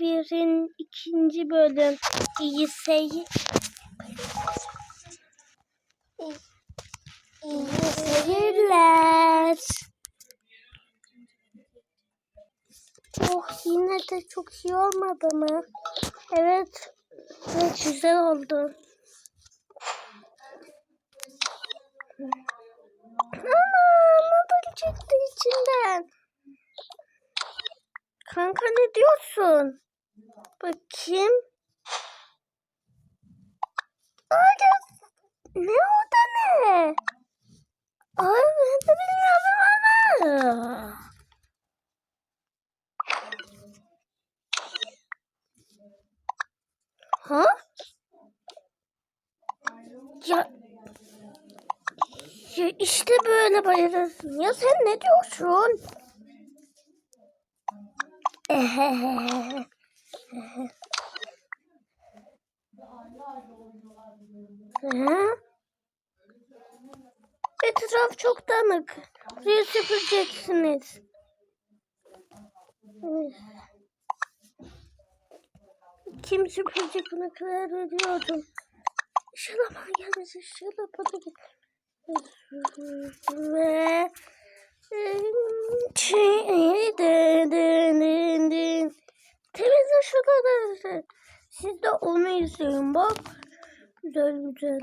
1'in ikinci bölüm. İyi seyir. İyi seyirler. Oh yine de çok iyi olmadı mı? Evet. Evet güzel oldu. Ana ne çıktı içinden? Kanka ne diyorsun? Bakayım. Aa, ne o da ne? Ay ben de bilmiyorum ama. Ha? Ya ya işte böyle bayılırsın. Ya sen ne diyorsun? Ehehehe. Ha? Etraf çok dağınık. Burayı süpüreceksiniz. Kim süpürecek bunu karar ediyordum. İnşallah bana gelmez. Bana gelmez. Ve. Temizle şuraları. Siz de onu izleyin bak. Güzel güzel.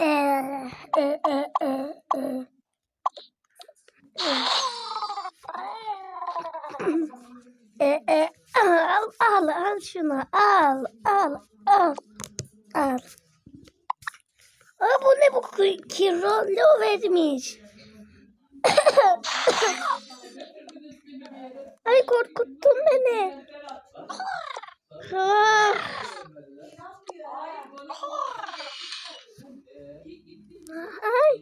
E, e, e, e, e. E, e, al, al, al şunu, al, al, al, al. Aa, bu ne bu ki- kirolo vermiş. Ay korkuttun beni. Ah. Ay.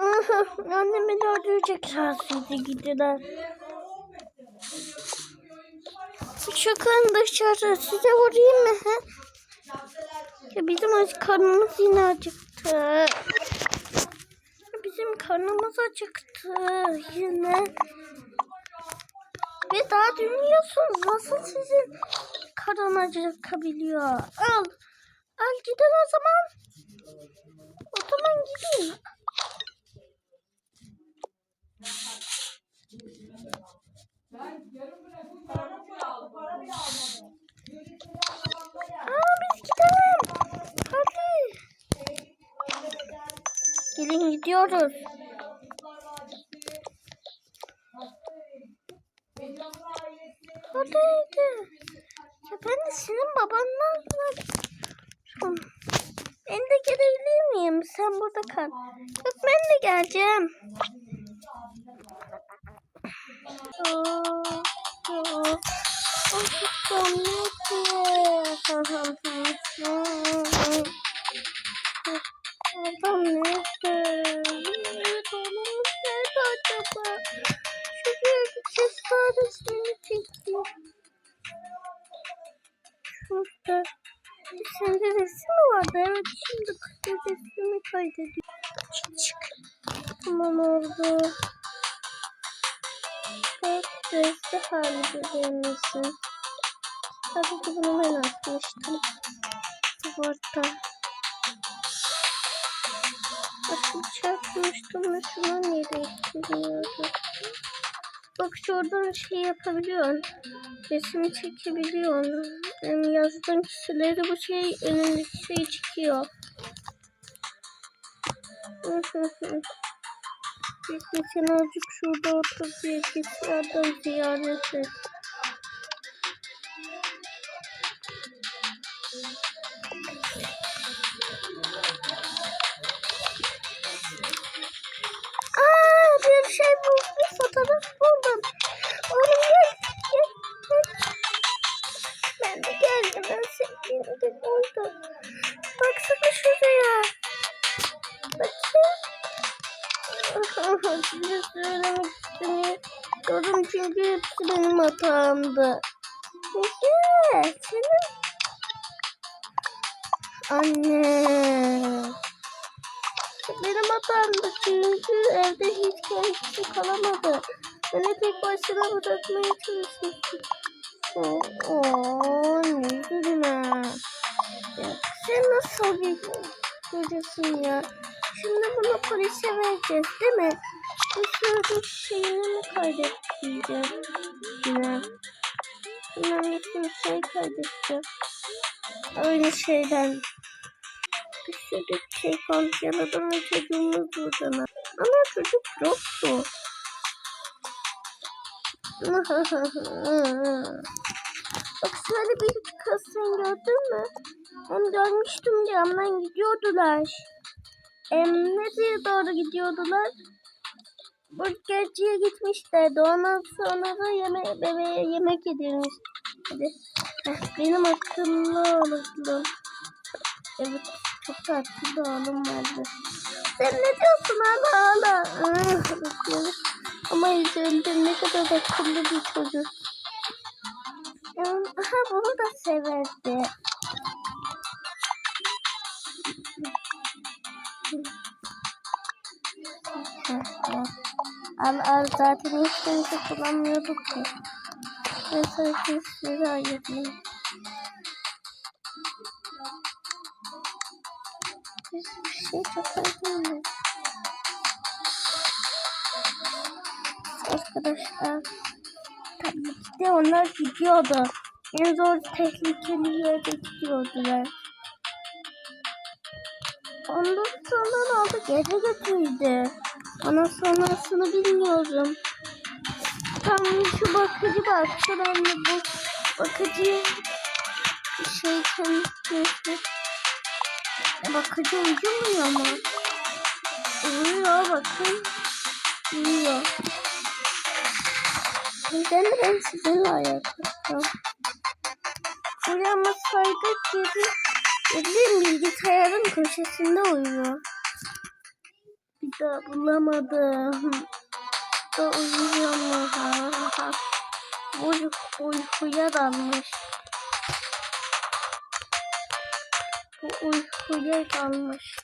Ah, Annemin öldürecekler sizi gidiler. Çıkın dışarı size vurayım mı? He? Bizim aç karnımız yine acıktı. Karnımız acıktı yine. Ve daha dinliyorsunuz nasıl sizin karın acıkabiliyor. Al. Al gidin o zaman. O zaman gidin. Aa biz gidelim. Hadi. Gelin gidiyoruz. Hadi. Ya ben de senin babanla Ben de gelebilir miyim? Sen burada kal. Yok ben de geleceğim. Aa, ya. Acıktım ne gidiyordu? Bak şuradan şey yapabiliyorsun. Resmi çekebiliyorsun. Yani yazdığın kişileri bu şey önündeki şey çıkıyor. Bir sen azıcık şurada otur bilgisayardan ziyaret et. Size söylemek istemiyorum çünkü hepsi benim hatamdı. Peki, senin Anne. Benim hatamdı çünkü evde hiç kendisi kalamadı. Beni tek başına bırakmaya çalışmıştı. Oo, oo, ne üzülme. Ya, sen nasıl bir çocuksun ya? Şimdi bunu polise vereceğiz değil mi? Bu sürü şeyini mi kaydettiyeceğim? Yine. Hemen bir şey kaydedeceğim. Öyle şeyden. Bir sürü şey konuşuyordum ve çocuğumuz buradan. Ama çocuk yoktu. Bak şöyle bir kız sen gördün mü? Hem görmüştüm camdan gidiyordular. Em, nereye doğru gidiyordular? Burgerciye gitmişlerdi. Ondan sonra da yeme bebeğe yemek yedirmiş. Benim akıllı oğlum. Evet, çok tatlı oğlum vardı. Sen ne diyorsun hala hala? Ama üzüldüm ne kadar akıllı bir çocuk. Aha bunu da severdi. Al zaten hiç kimse kullanmıyorduk ki. Sadece size ayırdım. Hiçbir şey çok. Arkadaşlar tabii ki de onlar gidiyordu. En zor tehlikeli yerde gidiyordular. Ondan sonra oldu? Geri götürdü. Ondan sonrasını bilmiyorum. Tam şu bakıcı bak. Şuradan bu bakıcı şey kendisi. Bakıcı uyumuyor mu? Uyuyor bakın. Uyuyor. Neden ben sizinle ayaklanacağım? Uyanmasaydı geri, geri bilgisayarın köşesinde uyuyor. Daha bulamadım. Da uyuyor mu? Ha, ha. Uy, uykuya dalmış. Bu uykuya dalmış.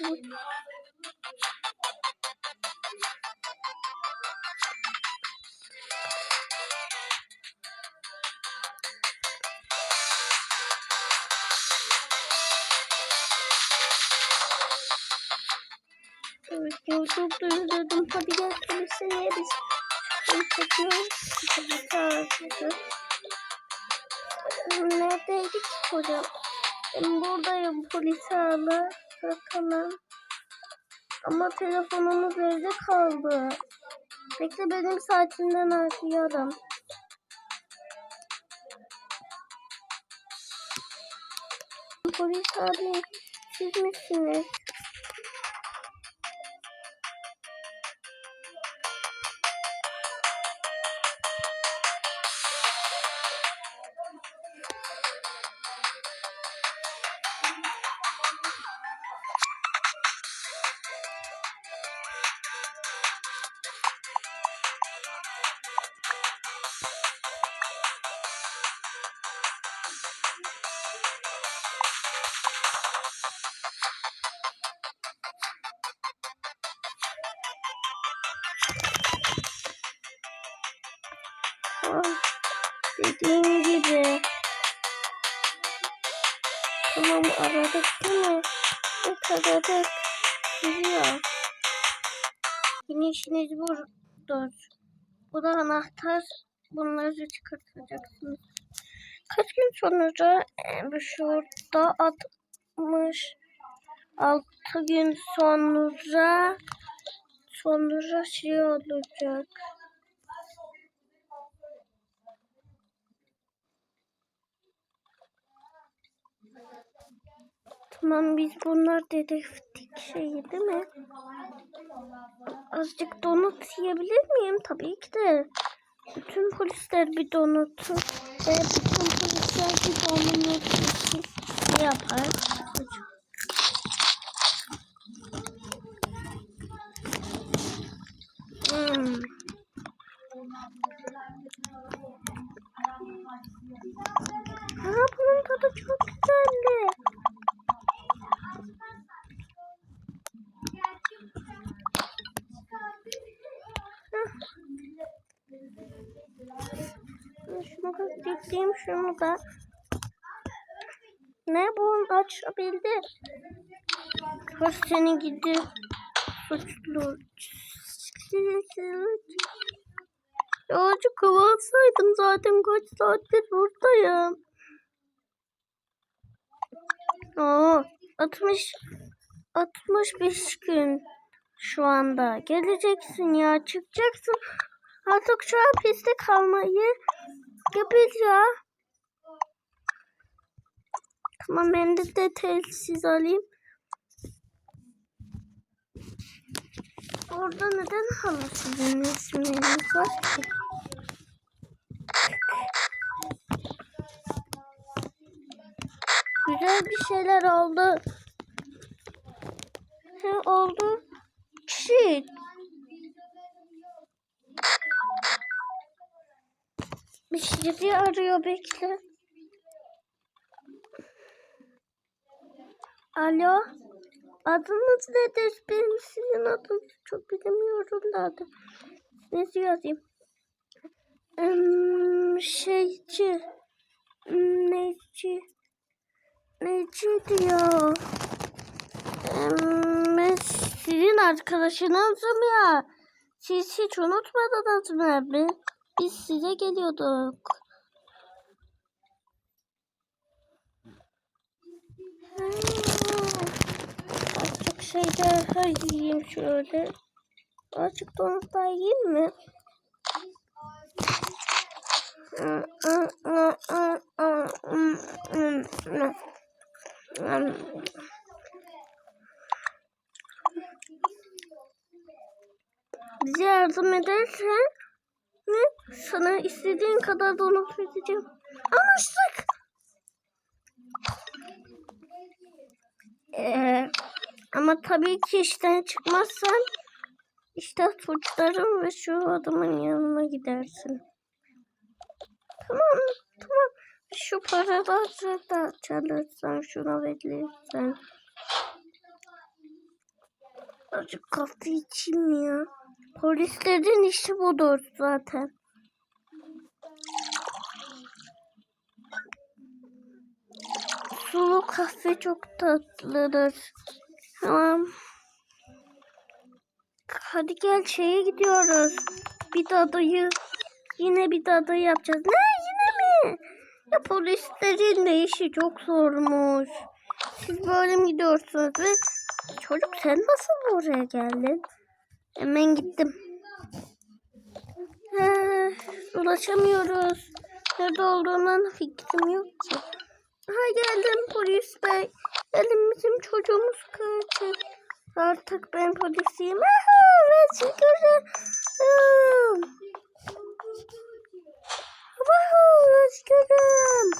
Evet, ya çok da üzüldüm. Hadi gel polise yeriz. Polis çekiyor. Polis çağırdı. Neredeydik hocam? Ben buradayım polis ağla. Bakalım. Ama telefonumuz evde kaldı. Bekle benim saatimden arıyorum. Polis abi siz misiniz? Dediğim gibi. Tamam aradık değil mi? Evet aradık. Geliyor. Yine işiniz budur. Bu da anahtar. Bunları çıkartacaksınız. Kaç gün sonra e, şurada 66 gün sonra sonra şey olacak. Osman biz bunlar dedektiflik şeyi değil mi? Azıcık donut yiyebilir miyim? Tabii ki de. Bütün polisler bir donutu ve bütün polisler bir donutu için şey yapar. Hmm. Ha, bunun tadı çok güzeldi. Yükleyeyim şunu da. Ne bu açabildi? Kız seni gidi. Suçlu. Yolcu kovalsaydım zaten kaç saattir buradayım. Oo, 60 65 gün şu anda. Geleceksin ya, çıkacaksın. Artık şu hapiste kalmayı yapacağız ya. Tamam ben de, de telsiz alayım. Orada neden hala sizin resimleriniz var ki? Güzel bir şeyler oldu. He oldu. Shit. Bir şey arıyor bekle. Alo. Adınız nedir? Benim sizin adınızı çok bilmiyorum da adı. Ne yazayım? Hmm, şeyci. Neci? Neci diyor. Ben sizin arkadaşınızım ya. Siz hiç unutmadınız mı? Biz, biz size geliyorduk. Azıcık şeyler daha yiyeyim şöyle. Azıcık donut daha yiyeyim mi? Bize yardım edersen ne? Sana istediğin kadar donut vereceğim. Anlaştık. Ee, ama tabii ki işten çıkmazsan işte suçlarım ve şu adamın yanına gidersin. Tamam tamam. Şu paraları da çalırsan şuna verirsen. Azıcık kahve içeyim ya. Polislerin işi budur zaten. Sulu kahve çok tatlıdır. Tamam. Hadi gel şeye gidiyoruz. Bir dadayı yine bir dadayı yapacağız. Ne yine mi? Ya polislerin de işi çok zormuş. Siz böyle mi gidiyorsunuz çocuk sen nasıl buraya geldin? Hemen gittim. He, ulaşamıyoruz. Nerede olduğundan fikrim yok ki. Ha geldim polis bey. Geldim bizim çocuğumuz kaçır. Artık ben polisiyim. Aha, ben let's get him.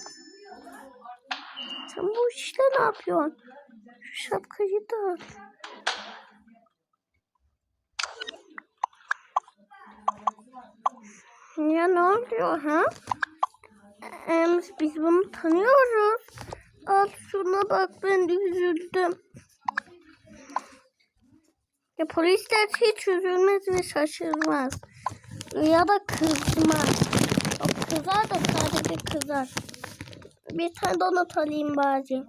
Sen bu işte ne yapıyorsun? Şu şapkayı da al. Ya ne oluyor ha? Em, biz bunu tanıyoruz. Al şuna bak ben de üzüldüm. Ya polisler hiç üzülmez ve şaşırmaz. Ya da kızmaz. O kızar da sadece kızar. Bir tane donut alayım bari.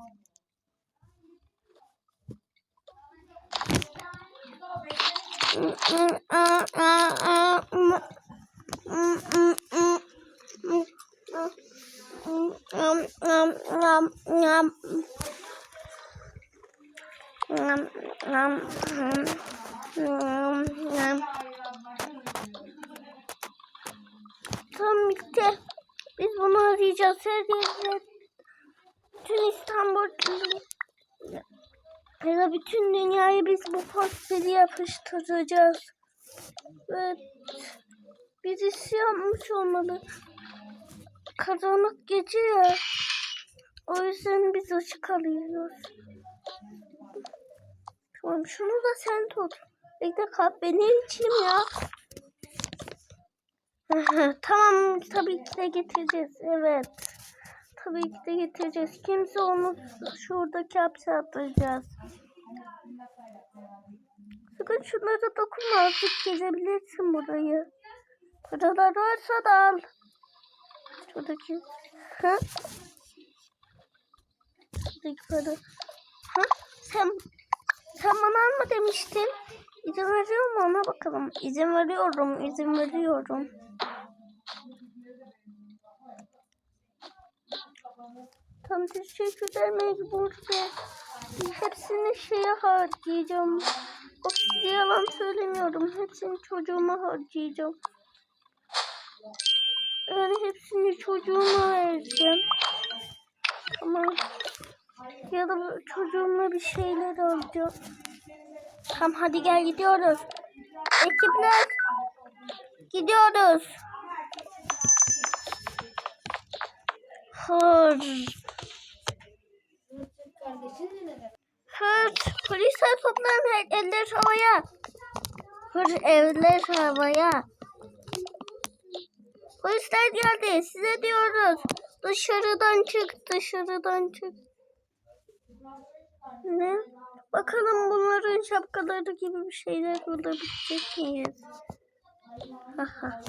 Tam bitti. Biz bunu arayacağız her yerde. Bütün İstanbul ya da bütün dünyayı biz bu posteri yapıştıracağız. Evet. Birisi yapmış olmalı. Karanlık gece ya. O yüzden biz ışık alıyoruz. Tamam şunu da sen tut. Bekle kahveni içeyim ya. tamam tabii ki de getireceğiz. Evet. Tabii ki de getireceğiz. Kimse onu şuradaki hapse atacağız. Sakın şunlara dokunma artık gezebilirsin burayı. Paralar varsa da al. Şuradaki. Ha? Şuradaki para. Ha? Sen, sen bana alma demiştin. İzin veriyor mu ona bakalım. İzin veriyorum, izin veriyorum. Tam teşekkürler mecbur ve hepsini şeye harcayacağım. O size yalan söylemiyorum. Hepsini çocuğuma harcayacağım. Yani hepsini çocuğuma vereceğim. Tamam. Ya da çocuğuma bir şeyler alacağım. Tamam hadi gel gidiyoruz. Ekipler gidiyoruz. Hır. Hır. Polisler toplanın her eller havaya. Hır eller havaya. Polisler geldi. Size diyoruz. Dışarıdan çık. Dışarıdan çık. Ne? Bakalım bunların şapkaları gibi bir şeyler bulabilecek miyiz? Haha.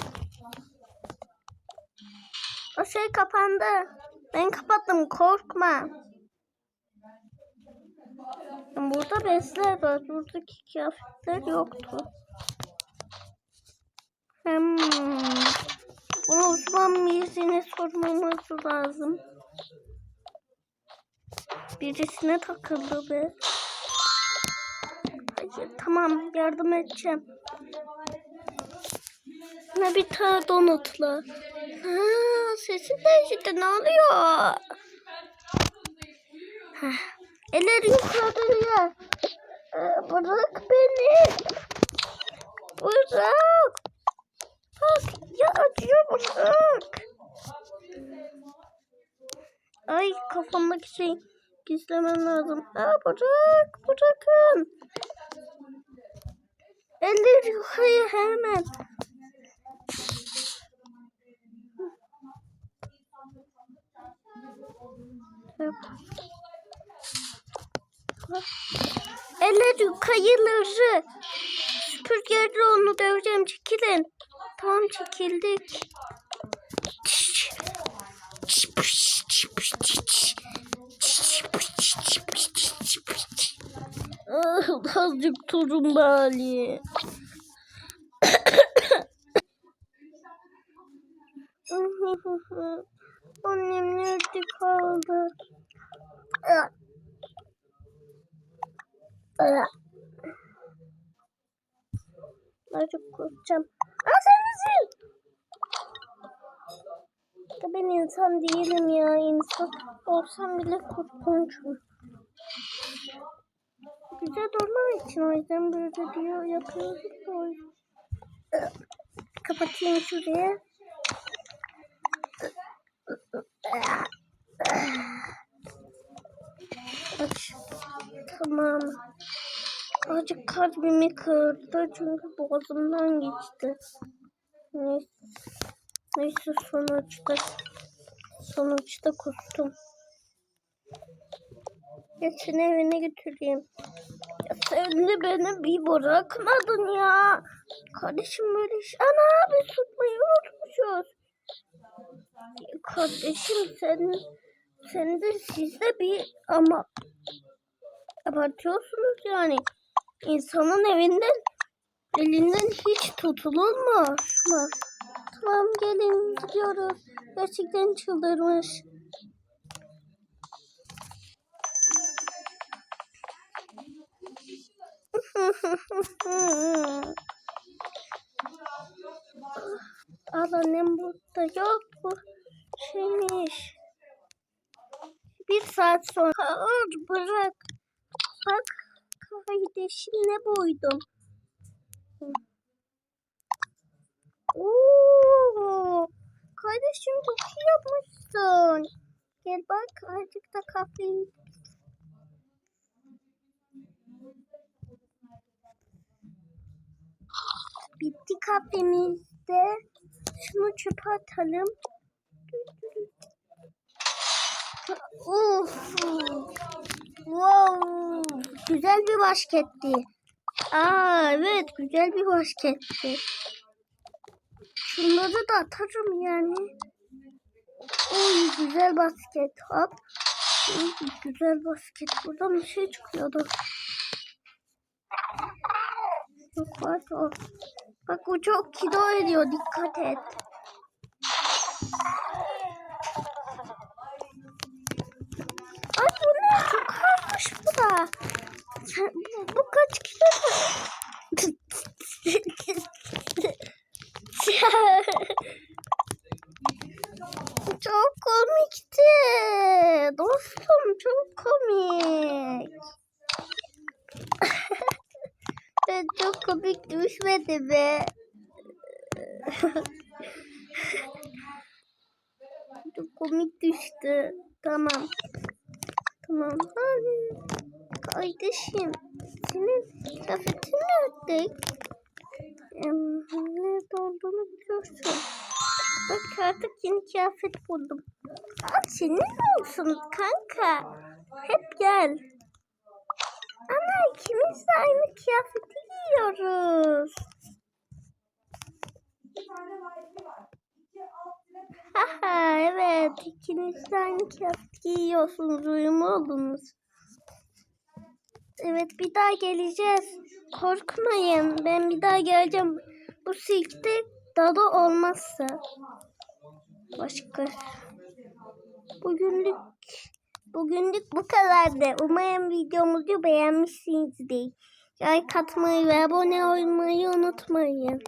o şey kapandı. Ben kapattım korkma. Burada bezler var. Buradaki kıyafetler yoktu. Hmm. Bunu uzman birisine sormamız lazım. Birisine takıldı be. Hayır, tamam yardım edeceğim. Ne bir tane donutla. Ha, sesi değişti ne oluyor? Heh, Eller yukarıya. Ee, bırak beni. Bırak. Bak ya acıyor bırak. Ay kafamdaki şey gizlemem lazım. Aa, bırak bırakın. Eller yukarıya hemen. Eller yukarıları. Süpürgeyle onu döveceğim. Çekilin. Tamam çekildik. Ah, Azıcık turun bari. Annem nerede kaldı? Azıcık korkacağım. Aa sen misin? Ben insan değilim ya. İnsan olsam bile korkunçum. Güzel durmam için o yüzden böyle diyor yapıyoruz. Kapatayım şuraya. Aç. Tamam. Azıcık kalbimi kırdı çünkü boğazımdan geçti. Neyse, Neyse sonuçta sonuçta kustum. Seni evine götüreyim. Ya sen de beni bir bırakmadın ya. Kardeşim böyle iş. Ana biz tutmayı unutmuşuz. Kardeşim sen sen de siz de bir ama abartıyorsunuz yani. İnsanın evinden elinden hiç tutulur mu? Tamam gelin gidiyoruz. Gerçekten çıldırmış. Al annem burada yok bu şeymiş. Bir saat sonra Hayır, bırak. Bak kardeşim ne boydum. Oo, kardeşim çok iyi yapmışsın. Gel bak azıcık da kahve iç. Bitti kahvemizde. Şunu çöpe atalım. Uf. Wow. Güzel bir basketti. Aa evet güzel bir basketti. Şunları da atarım yani. Oy güzel basket. Hop. Oy, güzel basket. Buradan bir şey çıkıyordu. Yok var o. Bak o çok kilo ediyor. Dikkat et. Ay bu ne? Çok ağırmış bu da. Bu, kaç kilo? çok komikti. Dostum çok komik. ben çok komik düşmedi be. çok komik düştü. Tamam. Tamam. Hadi. Kardeşim. Senin kıyafetin nerede? Nerede olduğunu biliyorsun. Bak artık yeni kıyafet buldum. Aa, senin olsun kanka. Hep gel. Ana ikimiz de aynı kıyafeti giyiyoruz. Haha evet ikiniz de aynı kıyafet giyiyorsunuz uyumlu oldunuz. Evet bir daha geleceğiz. Korkmayın ben bir daha geleceğim. Bu silkte dadı olmazsa. Başka. Bugünlük bugünlük bu kadardı. Umarım videomuzu beğenmişsinizdir. Like atmayı ve abone olmayı unutmayın.